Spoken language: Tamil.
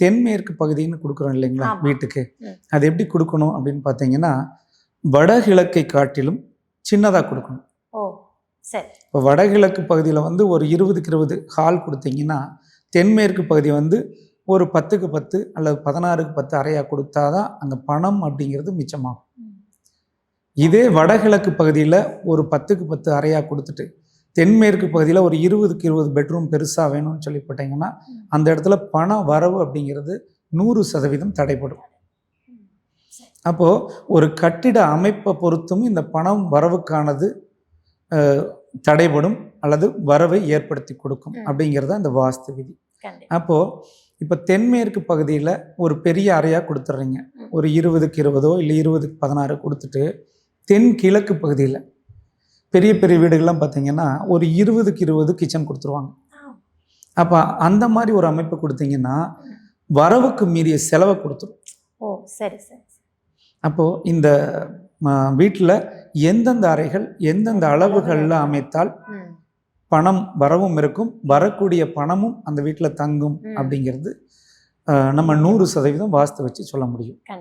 தென்மேற்கு பகுதின்னு கொடுக்குறோம் இல்லைங்களா. வீட்டுக்கு. அது எப்படி கொடுக்கணும் அப்படின்னு பார்த்தீங்கன்னா வடகிழக்கை காட்டிலும் சின்னதாக கொடுக்கணும் இப்போ வடகிழக்கு பகுதியில் வந்து ஒரு இருபதுக்கு இருபது ஹால் கொடுத்தீங்கன்னா தென்மேற்கு பகுதி வந்து ஒரு பத்துக்கு பத்து அல்லது பதினாறுக்கு பத்து அறையாக கொடுத்தாதான் அங்கே பணம் அப்படிங்கிறது மிச்சமாகும். இதே வடகிழக்கு பகுதியில் ஒரு பத்துக்கு பத்து அறையாக கொடுத்துட்டு தென்மேற்கு பகுதியில் ஒரு இருபதுக்கு இருபது பெட்ரூம் பெருசாக வேணும்னு சொல்லி போட்டிங்கன்னா ம். அந்த இடத்துல பண வரவு அப்படிங்கிறது நூறு சதவீதம் தடைப்படும். அப்போது ஒரு கட்டிட அமைப்பை பொறுத்தும் இந்த பணம் வரவுக்கானது தடைபடும் அல்லது வரவை ஏற்படுத்தி கொடுக்கும். அப்படிங்கிறது அந்த வாஸ்து விதி அப்போது இப்போ தென்மேற்கு பகுதியில் ஒரு பெரிய அறையாக கொடுத்துட்றீங்க. ஒரு இருபதுக்கு இருபதோ இல்லை இருபதுக்கு பதினாறு கொடுத்துட்டு தென் கிழக்கு பகுதியில் பெரிய பெரிய வீடுகள்லாம் பார்த்தீங்கன்னா ஒரு இருபதுக்கு இருபது கிச்சன் கொடுத்துருவாங்க. அப்போ அந்த மாதிரி ஒரு அமைப்பு கொடுத்தீங்கன்னா வரவுக்கு மீறிய செலவை கொடுத்துரும் ஓ சரி சரி. அப்போது இந்த வீட்டில் எந்தெந்த அறைகள் எந்தெந்த அளவுகளில் அமைத்தால். பணம் வரவும் இருக்கும் வரக்கூடிய பணமும் அந்த வீட்டில் தங்கும். அப்படிங்கிறது நம்ம நூறு சதவீதம் வாஸ்து வச்சு சொல்ல முடியும்